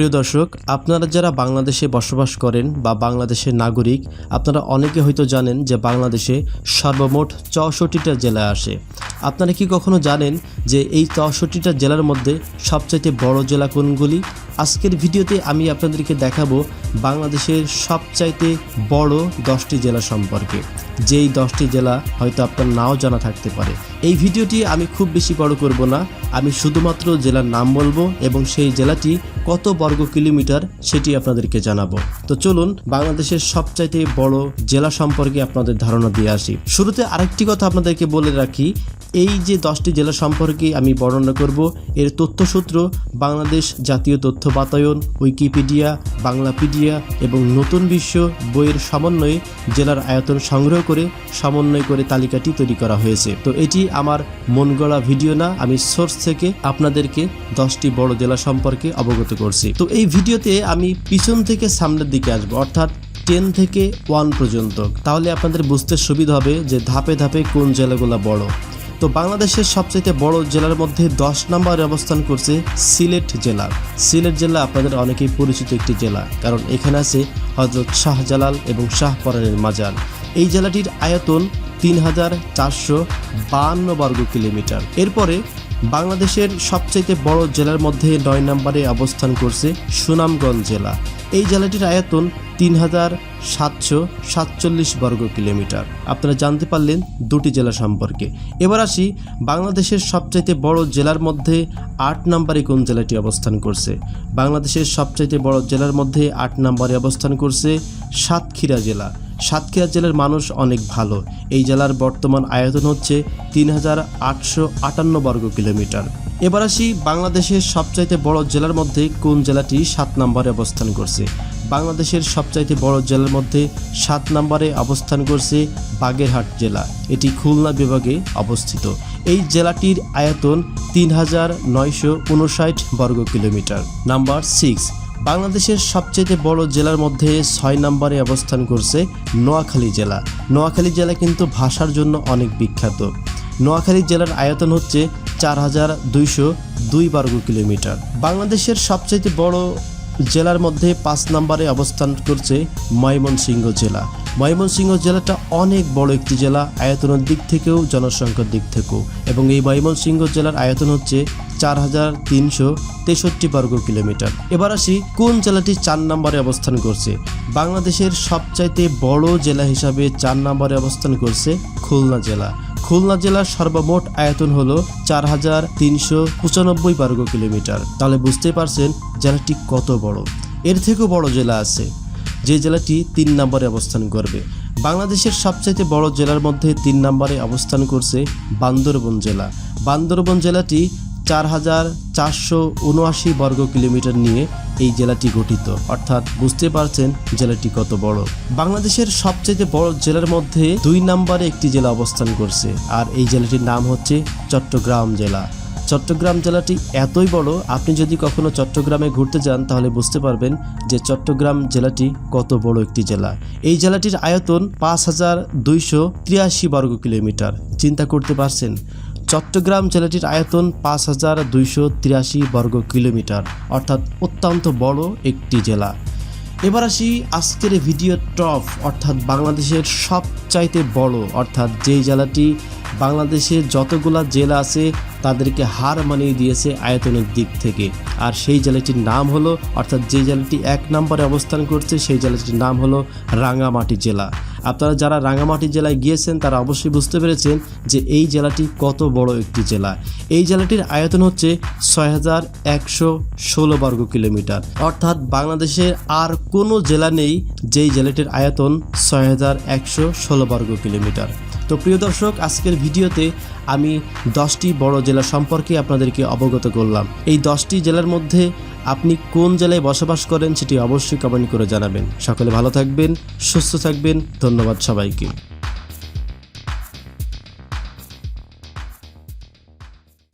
প্রিয় দর্শক, আপনারা যারা বাংলাদেশে বসবাস করেন বা বাংলাদেশের নাগরিক, আপনারা অনেকে হয়তো জানেন যে বাংলাদেশে সর্বমোট চৌষট্টিটা জেলা আসে আপনারা কি কখনো জানেন যে এই চৌষট্টিটা জেলার মধ্যে সবচাইতে বড় জেলা কোনগুলি? আজকের ভিডিওতে আমি আপনাদেরকে দেখাবো বাংলাদেশের সবচাইতে বড় দশটি জেলা সম্পর্কে। যেই দশটি জেলা হয়তো আপনার নাও জানা থাকতে পারে। এই ভিডিওটি আমি খুব বেশি বড় করব না। আমি শুধুমাত্র জেলার নাম বলব এবং সেই জেলাটি কত বর্গ কিলোমিটার সেটি আপনাদেরকে জানাব। তো চলুন বাংলাদেশের সবচাইতে বড় জেলা সম্পর্কে আপনাদের ধারণা দিয়ে আসি। শুরুতে আরেকটি কথা আপনাদেরকে বলে রাখি এই যে দশটি জেলা সম্পর্কে আমি বর্ণনা করব, এর তথ্যসূত্র বাংলাদেশ জাতীয় তথ্য বাতায়ন, উইকিপিডিয়া, বাংলাপিডিয়া এবং নতুন বিশ্ব বইয়ের সমন্বয়ে জেলার আয়তন সংগ্রহ করে সমন্বয় করে তালিকাটি তৈরি করা হয়েছে। তো এটি আমার মন গড়া ভিডিও না, আমি সোর্স থেকে আপনাদেরকে দশটি বড় জেলা সম্পর্কে অবগত করছি। তো এই ভিডিওতে আমি পিছন থেকে সামনের দিকে আসব, অর্থাৎ টেন থেকে ওয়ান পর্যন্ত। তাহলে আপনাদের বুঝতে সুবিধা হবে যে ধাপে ধাপে কোন জেলাগুলো বড়। তো বাংলাদেশের সবচেয়ে বড় জেলার মধ্যে দশ নম্বরে অবস্থান করছে সিলেট জেলা। সিলেট জেলা আপনাদের অনেকেই পরিচিত একটি জেলা, কারণ এখানে আছে হজরত শাহজালাল এবং শাহপরানের মাজার। এই জেলাটির আয়তন তিন হাজার চারশো বাহান্ন বর্গ কিলোমিটার। এরপরে বাংলাদেশের সবচেয়ে বড় জেলার মধ্যে নয় নম্বরে অবস্থান করছে সুনামগঞ্জ জেলা। এই জেলাটির আয়তন তিন হাজার সাতশো সাতচল্লিশ বর্গ কিলোমিটার। আপনারা জানতে পারলেন দুটি জেলা সম্পর্কে। এবার আসি বাংলাদেশের সবচাইতে বড় জেলার মধ্যে আট নম্বরে কোন জেলাটি অবস্থান করছে। বাংলাদেশের সবচাইতে বড় জেলার মধ্যে আট নম্বরে অবস্থান করছে সাতক্ষীরা জেলা। সাতক্ষীরা জেলার মানুষ অনেক ভালো। এই জেলার বর্তমান আয়তন হচ্ছে তিন হাজার আটশো আটান্ন বর্গ কিলোমিটার। এবার আসি বাংলাদেশের সবচাইতে বড় জেলার মধ্যে কোন জেলাটি সাত নম্বরে অবস্থান করছে। বাংলাদেশের সবচাইতে বড় জেলার মধ্যে সাত নম্বরে অবস্থান করছে বাগেরহাট জেলা। এটি খুলনা বিভাগে অবস্থিত। এই জেলাটির আয়তন তিন হাজার নয়শো উনষাট বর্গ কিলোমিটার। নাম্বার সিক্স বাংলাদেশের সবচেয়ে বড় জেলার মধ্যে ছয় নম্বরে অবস্থান করছে নোয়াখালী জেলা। নোয়াখালী জেলা কিন্তু ভাষার জন্য অনেক বিখ্যাত। নোয়াখালী জেলার আয়তন হচ্ছে চার হাজার দুইশো দুই বর্গ কিলোমিটার। বাংলাদেশের সবচেয়ে বড় জেলার মধ্যে পাঁচ নম্বরে অবস্থান করছে ময়মনসিংহ জেলা। ময়মনসিংহ জেলাটা অনেক বড় একটি জেলা, আয়তনের দিক থেকেও জনসংখ্যার দিক থেকেও। এবং এই ময়মনসিংহ জেলার আয়তন হচ্ছে চার হাজার তিনশো তেষট্টি বর্গ কিলোমিটার। এবার আসি কোন জেলাটি চার নম্বরে অবস্থান করছে? বাংলাদেশের সবচাইতে বড় জেলা হিসাবে চার নম্বরে অবস্থান করছে খুলনা জেলা। খুলনা জেলার সর্বমোট আয়তন হলো চার হাজার তিনশো বর্গ কিলোমিটার। তাহলে বুঝতে পারছেন জেলাটি কত বড়। এর থেকেও বড় জেলা আছে, যে জেলাটি তিন নম্বরে অবস্থান করবে। বাংলাদেশের সবচাইতে বড় জেলার মধ্যে তিন নম্বরে অবস্থান করছে বান্দরবন জেলা। বান্দরবন জেলাটি চার হাজার চারশো উনআশি বর্গ কিলোমিটার নিয়ে এই জেলাটি গঠিত। অর্থাৎ বুঝতে পারছেন জেলাটি কত বড়। বাংলাদেশের সবচেয়ে বড় জেলার মধ্যে দুই নম্বরে একটি জেলা অবস্থান করছে, আর এই জেলাটির নাম হচ্ছে চট্টগ্রাম জেলা। চট্টগ্রাম জেলাটি এতই বড়, আপনি যদি কখনো চট্টগ্রামে ঘুরতে যান, তাহলে বুঝতে পারবেন যে চট্টগ্রাম জেলাটি কত বড় একটি জেলা। এই জেলাটির আয়তন পাঁচ হাজার দুইশো তিরাশি বর্গ কিলোমিটার। চিন্তা করতে পারছেন? চট্টগ্রাম জেলাটির আয়তন পাঁচ হাজার দুইশো তিরাশি বর্গ কিলোমিটার, অর্থাৎ অত্যন্ত বড় একটি জেলা। এবার আসি আজকের ভিডিও টপ, অর্থাৎ বাংলাদেশের সবচাইতে বড়, অর্থাৎ যেই জেলাটি বাংলাদেশের যতগুলা জেলা আছে, তাদেরকে হার মানিয়ে দিয়েছে আয়তনের দিক থেকে। আর সেই জেলাটির নাম হলো, অর্থাৎ যে জেলাটি এক নম্বরে অবস্থান করছে, সেই জেলাটির নাম হলো রাঙামাটি জেলা। আপনারা যারা রাঙামাটি জেলায় গিয়েছেন, তারা অবশ্যই বুঝতে পেরেছেন যে এই জেলাটি কত বড় একটি জেলা। এই জেলাটির আয়তন হচ্ছে ছয় হাজার একশো ষোলো বর্গ কিলোমিটার। অর্থাৎ বাংলাদেশের আর কোনো জেলা নেই যেই জেলাটির আয়তন ছয় হাজার একশো ষোলো বর্গ কিলোমিটার। তো প্রিয় দর্শক, আজকের ভিডিওতে আমি দশটি বড় জেলা সম্পর্কে আপনাদেরকে অবগত করলাম। এই দশটি জেলার মধ্যে আপনি কোন জেলায় বসবাস করেন সেটি অবশ্যই কমেন্ট করে জানাবেন। সকলে ভালো থাকবেন, সুস্থ থাকবেন। ধন্যবাদ সবাইকে।